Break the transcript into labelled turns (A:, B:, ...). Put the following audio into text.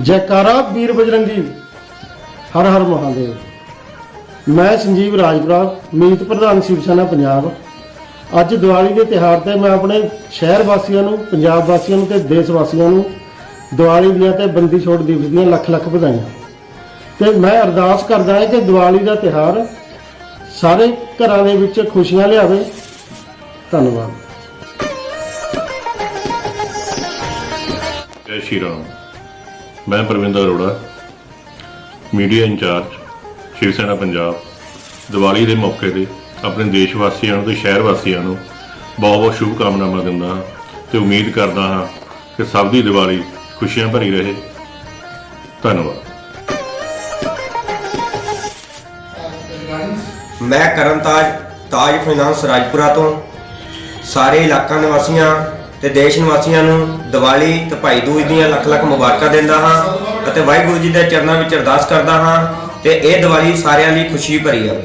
A: ਜੈਕਾਰਾ ਵੀਰ ਬਜਰੰਗੀ, ਹਰ ਹਰ ਮਹਾਦੇਵ। ਮੈਂ ਸੰਜੀਵ ਰਾਜਪੁਰਾ, ਮੀਤ ਪ੍ਰਧਾਨ ਸ਼ਿਵ ਸੈਨਾ ਪੰਜਾਬ। ਅੱਜ ਦੀਵਾਲੀ ਦੇ ਤਿਉਹਾਰ ਤੇ ਮੈਂ ਆਪਣੇ ਸ਼ਹਿਰ ਵਾਸੀਆਂ ਨੂੰ, ਪੰਜਾਬ ਵਾਸੀਆਂ ਨੂੰ ਤੇ ਦੇਸ਼ ਵਾਸੀਆਂ ਨੂੰ ਦੀਵਾਲੀ ਦੀਆਂ ਤੇ ਬੰਦੀ ਛੋੜ ਦਿਵਸ ਦੀਆਂ ਲੱਖ ਲੱਖ ਵਧਾਈਆਂ। ਤੇ ਮੈਂ ਅਰਦਾਸ ਕਰਦਾ ਹਾਂ ਕਿ ਦੀਵਾਲੀ ਦਾ ਤਿਉਹਾਰ ਸਾਰੇ ਘਰਾਂ ਦੇ ਵਿੱਚ ਖੁਸ਼ੀਆਂ ਲਿਆਵੇ। ਧੰਨਵਾਦ।
B: ਜੈ ਸ਼੍ਰੀ ਰਾਮ। ਮੈਂ ਪ੍ਰਵਿੰਦਰ ਅਰੋੜਾ, ਮੀਡੀਆ ਇੰਚਾਰਜ, ਸ਼ਿਵ ਸੈਨਾ ਪੰਜਾਬ। ਦੀਵਾਲੀ ਦੇ ਮੌਕੇ ਤੇ ਆਪਣੇ ਦੇਸ਼ ਵਾਸੀਆਂ ਨੂੰ ਤੇ ਸ਼ਹਿਰ ਵਾਸੀਆਂ ਨੂੰ ਬਹੁਤ ਬਹੁਤ ਸ਼ੁਭ ਕਾਮਨਾਵਾਂ ਦਿੰਦਾ ਹਾਂ ਤੇ ਉਮੀਦ ਕਰਦਾ ਹਾਂ ਕਿ ਸਭ ਦੀ ਦੀਵਾਲੀ ਖੁਸ਼ੀਆਂ ਭਰੀ ਰਹੇ। ਧੰਨਵਾਦ।
C: ਮੈਂ ਕਰਨਤਾਜ ਤਾਜ ਫਾਈਨਾਂਸ ਰਾਜਪੁਰਾ ਤੋਂ। ਸਾਰੇ ਇਲਾਕਾ ਨਿਵਾਸੀਆਂ ਤੇ ਦੇਸ਼ ਨਿਵਾਸੀਆਂ ਨੂੰ ਦੀਵਾਲੀ ਤੇ ਭਾਈ ਦੂਜ ਦੀਆਂ ਲੱਖ ਲੱਖ ਮੁਬਾਰਕਾਂ ਦਿੰਦਾ ਹਾਂ ਅਤੇ ਵਾਹਿਗੁਰੂ ਜੀ ਦੇ ਚਰਨਾਂ ਵਿੱਚ ਅਰਦਾਸ ਕਰਦਾ ਹਾਂ ਤੇ ਇਹ ਦੀਵਾਲੀ ਸਾਰਿਆਂ ਲਈ ਖੁਸ਼ੀ ਭਰੀ ਆਵੇ।